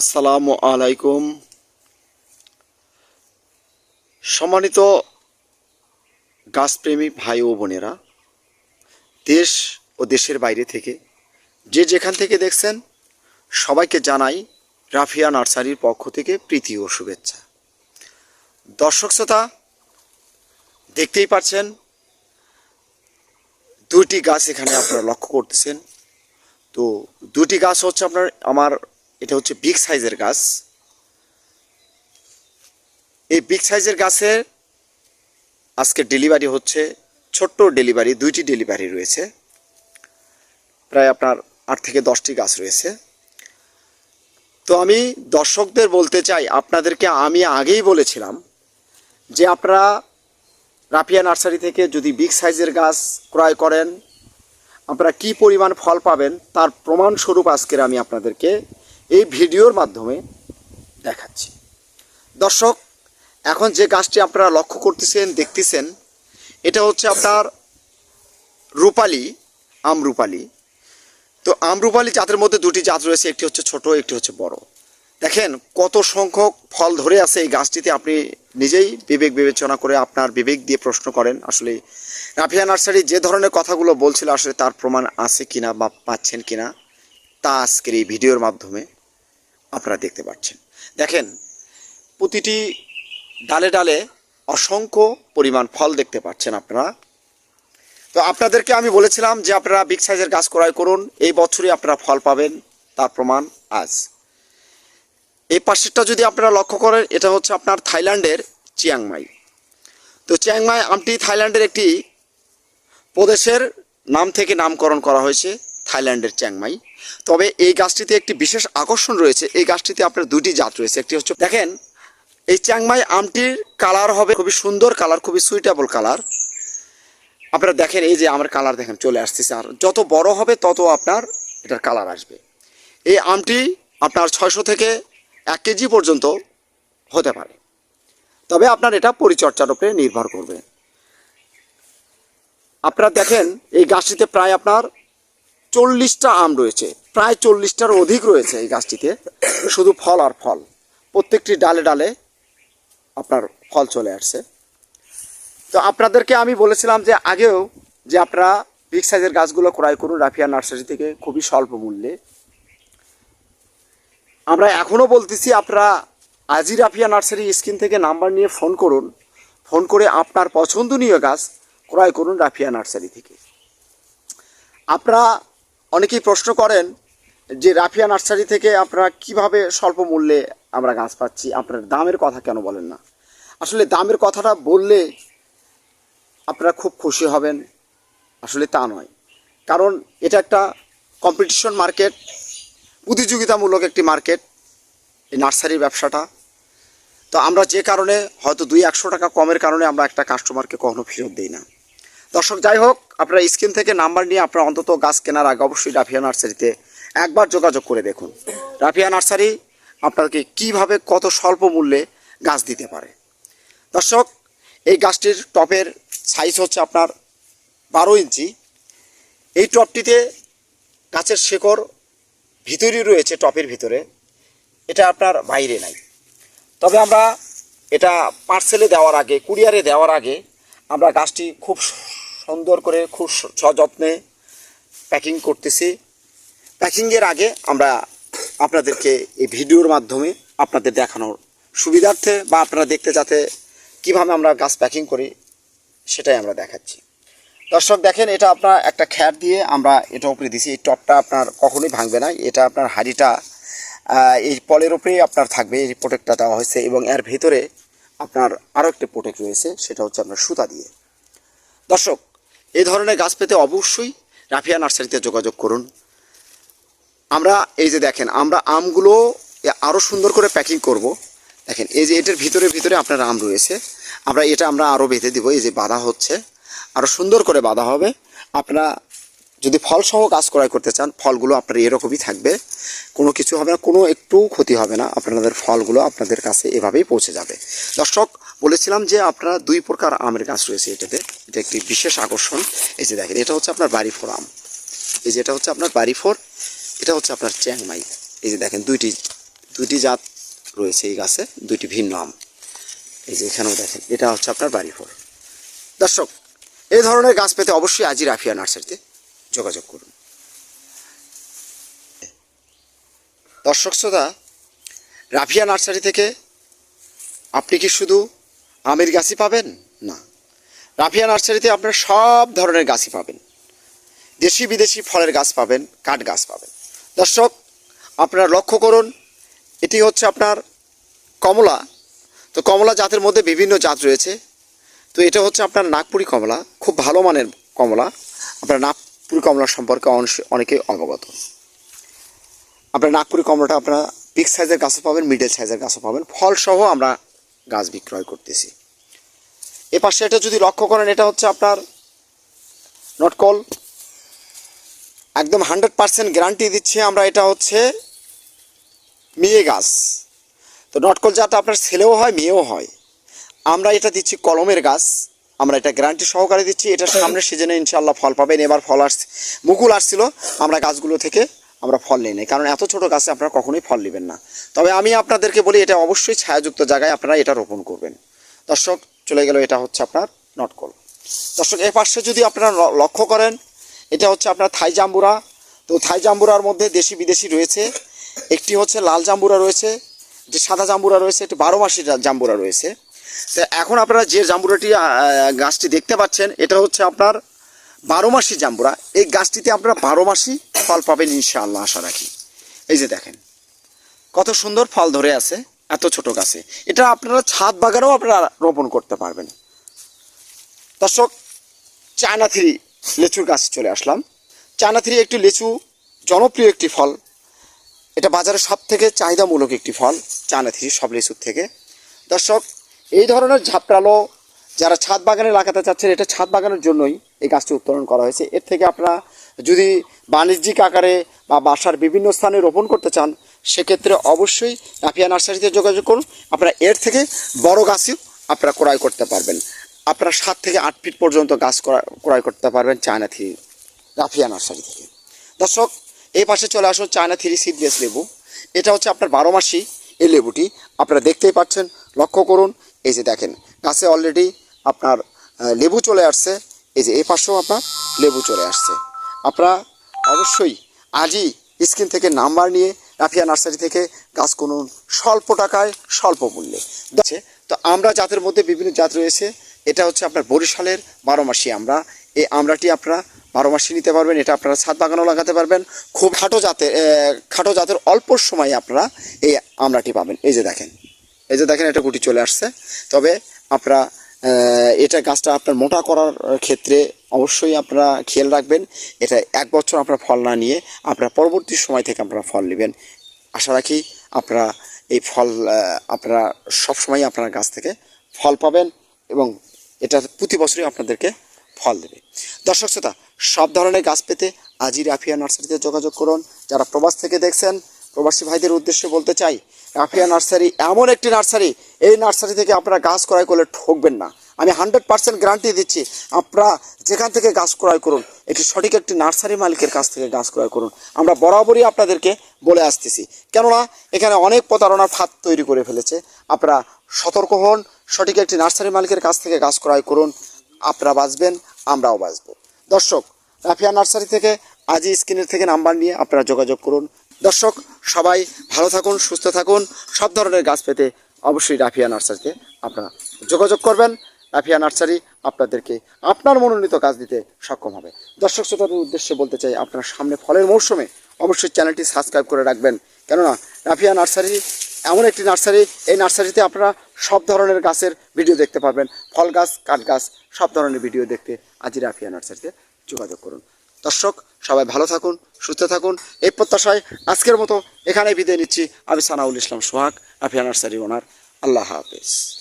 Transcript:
আসসালামু আলাইকুম। সম্মানিত গাছপ্রেমী ভাই ও বোনেরা, দেশ ও দেশের বাইরে থেকে যে যেখান থেকে দেখছেন, সবাইকে জানাই রাফিয়া নার্সারির পক্ষ থেকে প্রীতি ও শুভেচ্ছা। দর্শক শ্রোতা, দেখতেই পাচ্ছেন দুটি গাছ এখানে আপনারা লক্ষ্য করতেছেন। তো দুটি গাছ হচ্ছে আপনার, আমার এটা হচ্ছে বিগ সাইজের গাছ। এই বিগ সাইজের গাছের আজকে ডেলিভারি হচ্ছে, ছোট্ট ডেলিভারি দুইটি ডেলিভারি রয়েছে। প্রায় আপনার আট থেকে দশটি গাছ রয়েছে। তো আমি দর্শকদের বলতে চাই, আপনাদেরকে আমি আগেই বলেছিলাম যে আপনারা রাফিয়া নার্সারি থেকে যদি বিগ সাইজের গাছ ক্রয় করেন, আপনারা কি পরিমাণ ফল পাবেন তার প্রমাণস্বরূপ আজকের আমি আপনাদেরকে এই ভিডিওর মাধ্যমে দেখাচ্ছি। দর্শক, এখন যে গাছটি আপনারা লক্ষ্য করতেছেন, দেখতেছেন, এটা হচ্ছে আপনার রূপালি, আমরূপালি। তো আমরূপালি জাতের মধ্যে দুটি জাত রয়েছে, একটি হচ্ছে ছোট, একটি হচ্ছে বড়। দেখেন, কত সংখ্যক ফল ধরে আছে এই গাছটিতে। আপনি নিজেই বিবেক বিবেচনা করে আপনার বিবেক দিয়ে প্রশ্ন করেন, আসলে রাফিয়া নার্সারি যে ধরনের কথাগুলো বলছিল, আসলে তার প্রমাণ আছে কিনা বা পাচ্ছেন কিনা, তা আজকের এই ভিডিওর মাধ্যমে আপনারা দেখতে পাচ্ছেন। দেখেন, প্রতিটি ডালে ডালে অসংখ্য পরিমাণ ফল দেখতে পাচ্ছেন আপনারা। তো আপনাদেরকে আমি বলেছিলাম যে আপনারা বিগ সাইজের গাছ ক্রয় করুন, এই বছরই আপনারা ফল পাবেন, তার প্রমাণ আজ। এই পাশেরটা যদি আপনারা লক্ষ্য করেন, এটা হচ্ছে আপনার থাইল্যান্ডের চিয়াংমাই। তো চিয়াংমাই আমটি থাইল্যান্ডের একটি প্রদেশের নাম থেকে নামকরণ করা হয়েছে, থাইল্যান্ডের চ্যাংমাই। তবে এই গাছটিতে একটি বিশেষ আকর্ষণ রয়েছে। এই গাছটিতে আপনার দুটি জাত রয়েছে। একটি হচ্ছে, দেখেন, এই চ্যাংমাই আমটির কালার হবে খুবই সুন্দর কালার, খুবই সুইটেবল কালার। আপনারা দেখেন, এই যে আমার কালার দেখেন, চলে আসতেছে। আর যত বড় হবে, তত আপনার এটার কালার আসবে। এই আমটি আপনার ছয়শো থেকে এক কেজি পর্যন্ত হতে পারে। তবে আপনার এটা পরিচর্যার উপরে নির্ভর করবে। আপনারা দেখেন, এই গাছটিতে প্রায় আপনার চল্লিশটা আম রয়েছে, প্রায় চল্লিশটার অধিক রয়েছে এই গাছটিতে, শুধু ফল আর ফল। প্রত্যেকটি ডালে ডালে আপনার ফল চলে আসছে। তো আপনাদেরকে আমি বলেছিলাম যে আগেও যে আপনারা বিগ সাইজের গাছগুলো ক্রয় করুন রাফিয়া নার্সারি থেকে, খুবই স্বল্প মূল্যে। আমরা এখনও বলতেছি আপনারা আজই রাফিয়া নার্সারি স্ক্রিন থেকে নাম্বার নিয়ে ফোন করুন। ফোন করে আপনার পছন্দনীয় গাছ ক্রয় করুন রাফিয়া নার্সারি থেকে। আপনারা অনেকেই প্রশ্ন করেন যে রাফিয়া নার্সারি থেকে আপনারা কীভাবে স্বল্প মূল্যে আমরা গাছ পাচ্ছি? আপনার দামের কথা কেন বলেন না? আসলে দামের কথাটা বললে আপনারা খুব খুশি হবেন। আসলে তা নয়। কারণ এটা একটা কম্পিটিশন মার্কেট প্রতিযোগিতামূলক একটি মার্কেট এই নার্সারির ব্যবসাটা। তো আমরা যে কারণে হয়তো দুই একশো টাকা কমের কারণে আমরা একটা কাস্টমারকে কখনো ফেরত দিই না। দর্শক, যাই হোক, আপনারা স্ক্রিন থেকে নাম্বার নিয়ে আপনারা অন্তত গাছ কেনার আগে অবশ্যই রাফিয়া নার্সারিতে একবার যোগাযোগ করে দেখুন। রাফিয়া নার্সারি আপনাকে কীভাবে কত স্বল্প মূল্যে গাছ দিতে পারে। দর্শক, এই গাছটির টপের সাইজ হচ্ছে আপনার বারো ইঞ্চি। এই টপটিতে গাছের শেকড় ভিতরেই রয়েছে, টপের ভিতরে। এটা আপনার বাইরে নাই। তবে আমরা এটা পার্সেলে দেওয়ার আগে কুরিয়ারে দেওয়ার আগে আমরা গাছটি খুব সুন্দর করে খুব সযত্নে প্যাকিং করতেছি। প্যাকিংয়ের আগে আমরা আপনাদেরকে এই ভিডিওর মাধ্যমে আপনাদের দেখানোর সুবিধার্থে বা আপনারা দেখতে যাতে কীভাবে আমরা গাছ প্যাকিং করি, সেটাই আমরা দেখাচ্ছি। দর্শক, দেখেন এটা আপনার একটা খ্যার দিয়ে আমরা এটা উপরে দিছি। এই টপটা আপনার কখনোই ভাঙবে না। এটা আপনার হাড়িটা এই পলের উপরেই আপনার থাকবে। এই প্রোটেক্টটা দেওয়া হয়েছে এবং এর ভেতরে আপনার আরও একটি প্রোটেক্ট রয়েছে, সেটা হচ্ছে আপনার সুতা দিয়ে। দর্শক এই ধরনের গাছ পেতে অবশ্যই রাফিয়া নার্সারিতে যোগাযোগ করুন। আমরা এই যে দেখেন, আমরা আমগুলো আরও সুন্দর করে প্যাকিং করব। দেখেন, এই যে এটার ভিতরে ভিতরে আপনার আম রয়েছে। আমরা এটা আমরা আরও বেঁধে দিব, এই যে বাঁধা হচ্ছে। আরও সুন্দর করে বাঁধা হবে। আপনারা যদি ফলসহ গাছ ক্রয় করতে চান, ফলগুলো আপনার এরকমই থাকবে। কোনো কিছু হবে না, কোনো একটু ক্ষতি হবে না। আপনাদের ফলগুলো আপনাদের কাছে এভাবেই পৌঁছে যাবে। দর্শক বলেছিলাম যে আপনারা দুই প্রকার আমের গাছ রয়েছে এটাতে। এটা একটি বিশেষ আকর্ষণ। এই যে দেখেন, এটা হচ্ছে আপনার বাড়ি ফোর আম। এই যে এটা হচ্ছে আপনার বাড়ি ফোর এটা হচ্ছে আপনার চ্যাংমাই। এই যে দেখেন, দুইটি দুইটি জাত রয়েছে এই গাছে, দুইটি ভিন্ন আম। এই যে এখানেও দেখেন, এটা হচ্ছে আপনার বাড়ি ফল দর্শক, এই ধরনের গাছ পেতে অবশ্যই আজই রাফিয়া নার্সারিতে যোগাযোগ করুন। দর্শক শ্রোতা, রাফিয়া নার্সারি থেকে আপনি কি শুধু আমের গাছই পাবেন? না। রাফিয়া নার্সারিতে আপনার সব ধরনের গাছই পাবেন। দেশি বিদেশি ফলের গাছ পাবেন, কাঠ গাছ পাবেন। দর্শক, আপনারা লক্ষ্য করুন, এটি হচ্ছে আপনার কমলা। তো কমলা জাতের মধ্যে বিভিন্ন জাত রয়েছে। তো এটা হচ্ছে আপনার নাগপুরি কমলা, খুব ভালো মানের কমলা। আপনার নাগপুরি কমলা সম্পর্কে অনেক- অবগত। আপনার নাগপুরি কমলাটা আপনারা বিগ সাইজের গাছও পাবেন মিডল সাইজের গাছও পাবেন। ফলসহ আমরা গাছ বিক্রয় করতেছি। এ পাশে এটা যদি লক্ষ্য করেন, এটা হচ্ছে আপনার নটকল একদম হান্ড্রেড পার্সেন্ট গ্যারান্টি দিচ্ছি আমরা, এটা হচ্ছে মেয়ে গাছ। তো নটকল জাতটা আপনার ছেলেও হয়, মেয়েও হয়। আমরা এটা দিচ্ছি কলমের গাছ। আমরা এটা গ্যারান্টি সহকারে দিচ্ছি। এটা সামনের সিজনে ইনশাল্লাহ ফল পাবেন। এবার ফল আসছে, মুকুল আসছিল। আমরা গাছগুলো থেকে আমরা ফল নিই নাই। কারণ এত ছোট গাছে আপনারা কখনোই ফল নেবেন না। তবে আমি আপনাদেরকে বলি, এটা অবশ্যই ছায়াযুক্ত জায়গায় আপনারা এটা রোপণ করবেন। দর্শক, চলে গেল, এটা হচ্ছে আপনার নটকল। দর্শক, এ পাশে যদি আপনারা লক্ষ্য করেন, এটা হচ্ছে আপনার থাই জাম্বুরা। তো থাই জাম্বুরার মধ্যে দেশি বিদেশি রয়েছে। একটি হচ্ছে লাল জাম্বুরা রয়েছে যে সাদা জাম্বুরা রয়েছে, একটি বারো মাসি জাম্বুরা রয়েছে। তো এখন আপনারা যে জাম্বুরাটি গাছটি দেখতে পাচ্ছেন, এটা হচ্ছে আপনার বারো মাসি জাম্বুরা। এই গাছটিতে আপনারা বারো মাসি ফল পাবেন ইনশাআল্লাহ, আশা রাখি। এই যে দেখেন, কত সুন্দর ফল ধরে আছে, এত ছোট গাছে। এটা আপনারা ছাদ বাগানেও আপনারা রোপণ করতে পারবেন। দর্শক, চায়না থ্রি লিচুর গাছ চলে আসলাম। চায়না থ্রি একটি লিচু, জনপ্রিয় একটি ফল। এটা বাজারে সব থেকে চাহিদামূলক একটি ফল, চায়না থ্রি সব লিচুর থেকে। দর্শক, এই ধরনের ঝাপড়ালো যারা ছাদ বাগানে লাগাতে চাচ্ছেন, এটা ছাদ বাগানের জন্যই। এই গাছটি উত্তোলন করা হয়েছে। এর থেকে আপনারা যদি বাণিজ্যিক আকারে বা বাসার বিভিন্ন স্থানে রোপণ করতে চান, সেক্ষেত্রে অবশ্যই রাফিয়া নার্সারিতে যোগাযোগ করুন। আপনারা এর থেকে বড় গাছও আপনারা ক্রয় করতে পারবেন। আপনারা সাত থেকে আট ফিট পর্যন্ত গাছ ক্রয়- ক্রয় করতে পারবেন চায়না থ্রি, রাফিয়া নার্সারি থেকে। দর্শক, এই পাশে চলে আসুন চায়না থ্রি সিডলেস লেবু। এটা হচ্ছে আপনার বারো মাসি। এই লেবুটি আপনারা দেখতেই পাচ্ছেন। লক্ষ্য করুন, এই যে দেখেন, গাছে অলরেডি আপনার লেবু চলে আসছে। এই যে, এই পাশেও আপনার লেবু চলে আসছে। আপনারা অবশ্যই আজই স্ক্রিন থেকে নাম্বার নিয়ে রাফিয়া নার্সারি থেকে গাছ কিনুন স্বল্প টাকায়, স্বল্প মূল্যে। তো আমরা জাতের মধ্যে বিভিন্ন জাত রয়েছে। এটা হচ্ছে আপনার বরিশালের বারো মাসি আমরা। এই আমরাটি আপনারা বারো মাসি নিতে পারবেন, এটা আপনারা ছাদ বাগানও লাগাতে পারবেন। খুব খাটো জাতের খাটো জাতের অল্প সময়ে আপনারা এই আমরাটি পাবেন। এই যে দেখেন, এই যে দেখেন এটা গুটি চলে আসছে। তবে আপনারা এটা গাছটা আপনার মোটা করার ক্ষেত্রে অবশ্যই আপনারা খেয়াল রাখবেন। এটা এক বছর আপনারা ফল না নিয়ে আপনারা পরবর্তী সময় থেকে আপনারা ফল নেবেন। আশা রাখি আপনারা এই ফল আপনারা সবসময় আপনার গাছ থেকে ফল পাবেন এবং এটা প্রতি বছরই আপনাদেরকে ফল দেবে। দর্শক শ্রোতা, সব ধরনের গাছ পেতে আজই রাফিয়া নার্সারিতে যোগাযোগ করুন। যারা প্রবাস থেকে দেখছেন, প্রবাসী ভাইদের উদ্দেশ্যে বলতে চাই রাফিয়া নার্সারি, এমন একটি নার্সারি, এই নার্সারি থেকে আপনারা গাছ ক্রয় করলে ঠকবেন না। আমি হান্ড্রেড পার্সেন্ট গ্যারান্টি দিচ্ছি, আপনারা যেখান থেকে গাছ ক্রয় করুন একটি সঠিক একটি নার্সারি মালিকের কাছ থেকে গাছ ক্রয় করুন। আমরা বরাবরই আপনাদেরকে বলে আসতেছি, কেননা এখানে অনেক প্রতারণার ফাঁদ তৈরি করে ফেলেছে। আপনারা সতর্ক হন, সঠিক একটি নার্সারি মালিকের কাছ থেকে গাছ ক্রয় করুন, আপনারা বাঁচবেন, আমরাও বাঁচব। দর্শক রাফিয়া নার্সারি থেকে, আজই স্ক্রিনের থেকে নাম্বার নিয়ে আপনারা যোগাযোগ করুন। দর্শক, সবাই ভালো থাকুন, সুস্থ থাকুন। সব ধরনের গাছ পেতে অবশ্যই রাফিয়া নার্সারিতে আপনারা যোগাযোগ করবেন। রাফিয়া নার্সারি আপনাদেরকে আপনার মনোনীত কাজ দিতে সক্ষম হবে। দর্শক, শ্রোতাদের উদ্দেশ্যে বলতে চাই, আপনার সামনে ফলের মৌসুমে অবশ্যই চ্যানেলটি সাবস্ক্রাইব করে রাখবেন। কেননা, রাফিয়া নার্সারি এমন একটি নার্সারি, এই নার্সারিতে আপনারা সব ধরনের গাছের ভিডিও দেখতে পাবেন ফল গাছ, কাঠ গাছ, সব ধরনের ভিডিও দেখতে আজই রাফিয়া নার্সারিতে যোগাযোগ করুন। দর্শক, সবাই ভালো থাকুন, সুস্থ থাকুন। এই প্রত্যাশায় আজকের মতো এখানেই বিদায় নিচ্ছি। আমি সানাউল ইসলাম সোহাগ আফিয়া নার্সারি ওনার। আল্লাহ হাফেজ।